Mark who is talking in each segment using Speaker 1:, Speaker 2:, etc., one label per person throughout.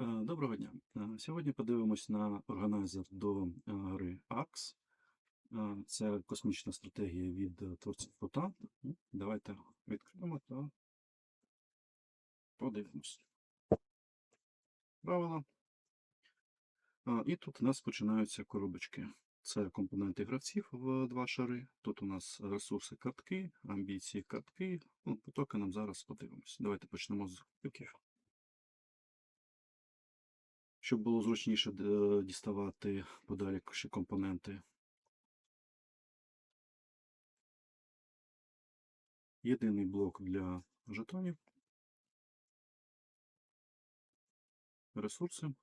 Speaker 1: Е, Доброго дня. Е, Сьогодні подивимось на органайзер до е, гри AX. Це космічна стратегія від творців Фота. Ну, Давайте відкриємо та подивимось. Правила. І тут у нас починаються коробочки. Це компоненти гравців в два шари. Тут у нас ресурси картки, амбіції картки. Ну, по токенам зараз подивимось. Давайте почнемо з кубиків. Щоб було зручніше е, діставати подалі ще компоненти. Єдиний блок для жетонів. Ресурси.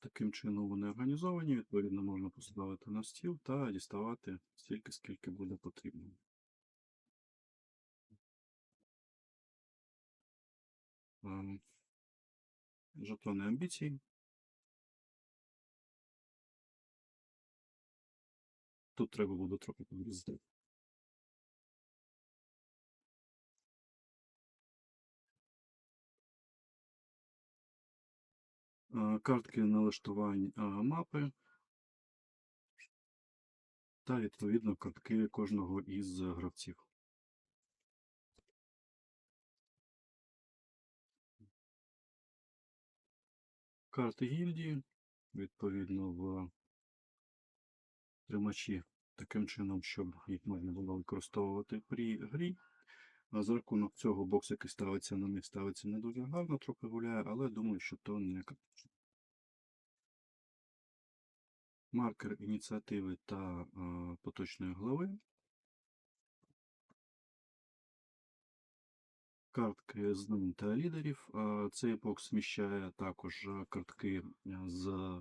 Speaker 1: Таким чином вони організовані, відповідно можна поставити на стіл та діставати стільки, скільки буде потрібно. Жетони амбіцій. Тут треба буде трохи підрізати. Картки налаштувань мапи та відповідно картки кожного із гравців. Карти гільдії, відповідно, в тримачі таким чином, щоб їх можна було використовувати при грі. За рахунок цього бокс, який ставиться на них, ставиться не дуже гарно, трохи гуляє, але думаю, що то не критично. Маркер ініціативи та е, поточної глави. Картки знань та лідерів. Цей бокс вміщає також е, картки е, з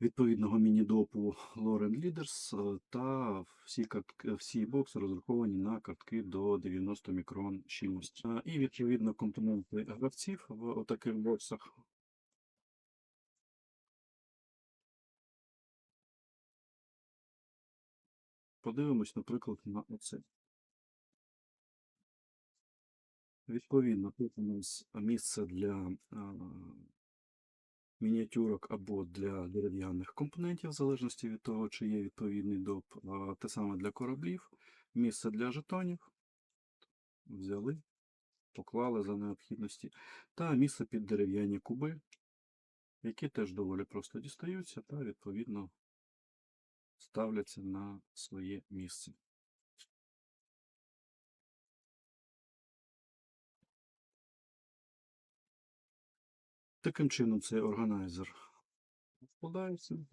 Speaker 1: відповідного міні-допу Lorem Leaders е, та всі, картки, всі бокси розраховані на картки до 90 мікрон щільності. І відповідно компоненти гравців в таких боксах. Подивимось, наприклад, на оце. Відповідно, тут у нас місце для мініатюрок або для дерев'яних компонентів, в залежності від того, чи є відповідний доп. Те саме для кораблів, місце для жетонів. Взяли, поклали за необхідності. Та місце під дерев'яні куби, які теж доволі просто дістаються та відповідно ставляться на своє місце. Таким чином цей органайзер складається.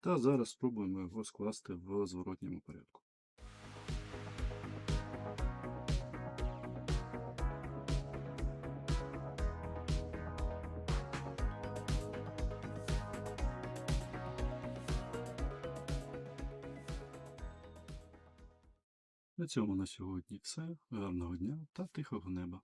Speaker 1: Та зараз спробуємо його скласти в зворотньому порядку. На цьому на сьогодні все. Гарного дня та тихого неба.